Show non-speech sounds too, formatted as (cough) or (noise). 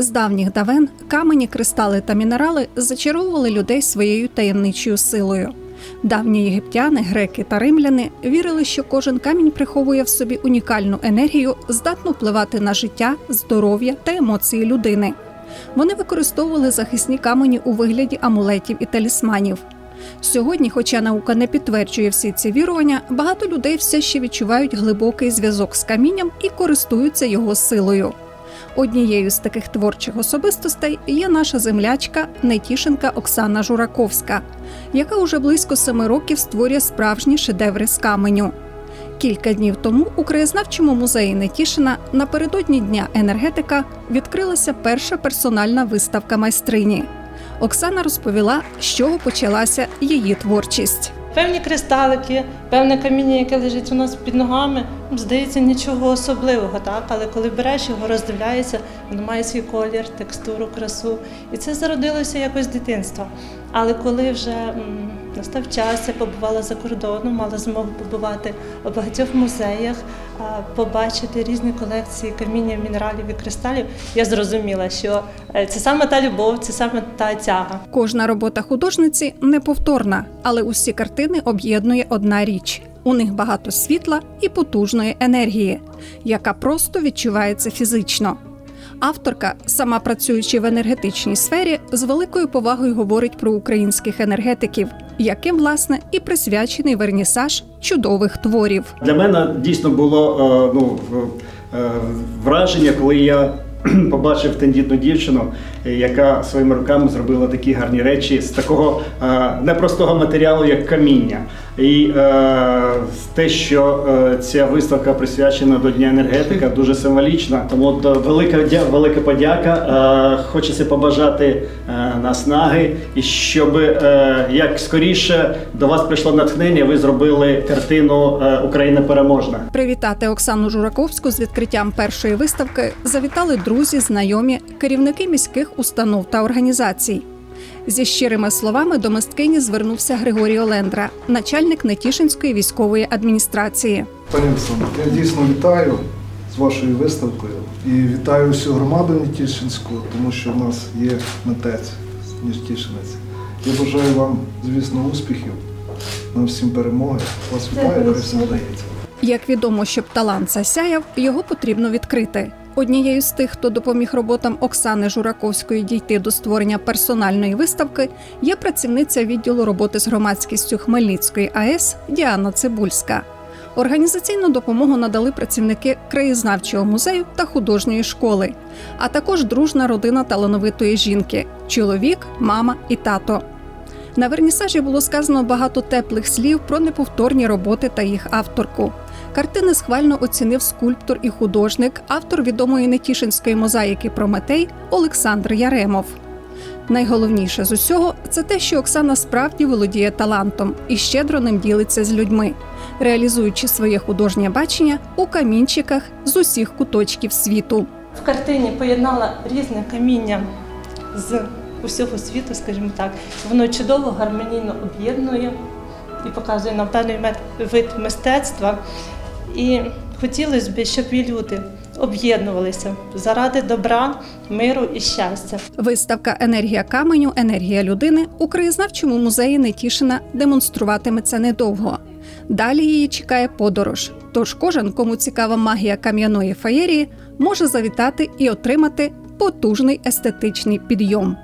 З давніх давен камені, кристали та мінерали зачаровували людей своєю таємничою силою. Давні єгиптяни, греки та римляни вірили, що кожен камінь приховує в собі унікальну енергію, здатну впливати на життя, здоров'я та емоції людини. Вони використовували захисні камені у вигляді амулетів і талісманів. Сьогодні, хоча наука не підтверджує всі ці вірування, багато людей все ще відчувають глибокий зв'язок з камінням і користуються його силою. Однією з таких творчих особистостей є наша землячка Нетішенка Оксана Жураковська, яка уже близько семи років створює справжні шедеври з каменю. Кілька днів тому у краєзнавчому музеї Нетішина напередодні дня енергетика відкрилася перша персональна виставка майстрині. Оксана розповіла, з чого почалася її творчість. Певні кристалики, певне каміння, яке лежить у нас під ногами, ну, здається, нічого особливого, так? але коли береш його, роздивляєшся, воно має свій колір, текстуру, красу. І це зародилося якось з дитинства. Але коли вже настав час, я побувала за кордоном, мала змогу побувати у багатьох музеях, побачити різні колекції каміння, мінералів і кристалів, я зрозуміла, що е, це саме та любов, це саме та тяга. Кожна робота художниці неповторна, але усі картини об'єднує одна річ. У них багато світла і потужної енергії, яка просто відчувається фізично. Авторка, сама працюючи в енергетичній сфері, з великою повагою говорить про українських енергетиків, яким власне і присвячений вернісаж чудових творів. Для мене дійсно було е, ну, е, враження, коли я (clears throat) побачив тендітну дівчину, яка своїми руками зробила такі гарні речі з такого е, непростого матеріалу, як каміння. І е, те, що е, ця виставка присвячена до Дня енергетика, дуже символічна. Тому е, велика, велика подяка. Е, хочеться побажати е, наснаги, і щоб е, як скоріше до вас прийшло натхнення, ви зробили картину е, Україна переможна. Привітати Оксану Жураковську з відкриттям першої виставки завітали друзі, знайомі, керівники міських установ та організацій. Зі щирими словами до мисткині звернувся Григорій Олендра, начальник Нетішинської військової адміністрації. Пані Оксано, я дійсно вітаю з вашою виставкою і вітаю всю громаду Нетішинську, тому що в нас є митець Нетішинець. Я бажаю вам, звісно, успіхів, нам всім перемоги. Вас вітаю, хай все вдається. Як відомо, щоб талант засяяв, його потрібно відкрити. Однією з тих, хто допоміг роботам Оксани Жураковської дійти до створення персональної виставки, є працівниця відділу роботи з громадськістю Хмельницької АЕС Діана Цибульська. Організаційну допомогу надали працівники краєзнавчого музею та художньої школи, а також дружна родина талановитої жінки чоловік, мама і тато. На вернісажі було сказано багато теплих слів про неповторні роботи та їх авторку. Картини схвально оцінив скульптор і художник, автор відомої нетішинської мозаїки Прометей Олександр Яремов. Найголовніше з усього це те, що Оксана справді володіє талантом і щедро ним ділиться з людьми, реалізуючи своє художнє бачення у камінчиках з усіх куточків світу. В картині поєднала різне каміння з усього світу, скажімо так. Воно чудово, гармонійно об'єднує і показує нам певний вид мистецтва. І хотілося б, щоб і люди об'єднувалися заради добра, миру і щастя. Виставка Енергія каменю, енергія людини у краєзнавчому музеї Нетішина демонструватиметься недовго. Далі її чекає подорож. Тож кожен, кому цікава магія кам'яної феєрії, може завітати і отримати потужний естетичний підйом.